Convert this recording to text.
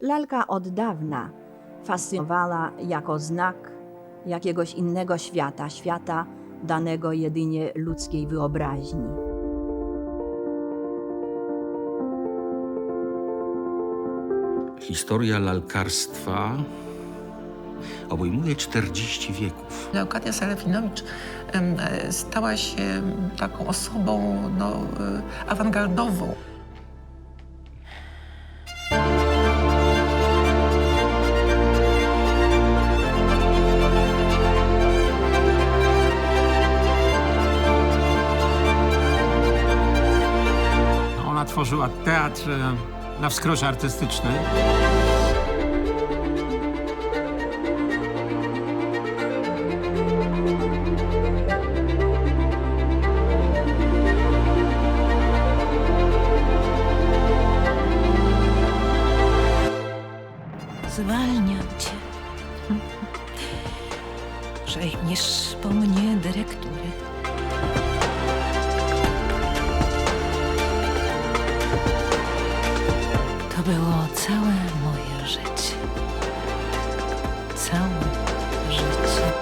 Lalka od dawna fascynowała jako znak jakiegoś innego świata, świata danego jedynie ludzkiej wyobraźni. Historia lalkarstwa obejmuje 40 wieków. Leokadia Selefinowicz em, e, stała się taką osobą no, e, awangardową. Tworzyła teatr e, na wskroś artystyczny. Zwalniam cię. Przejmiesz po mnie dyrekturę. było całe moje życie. Całe życie.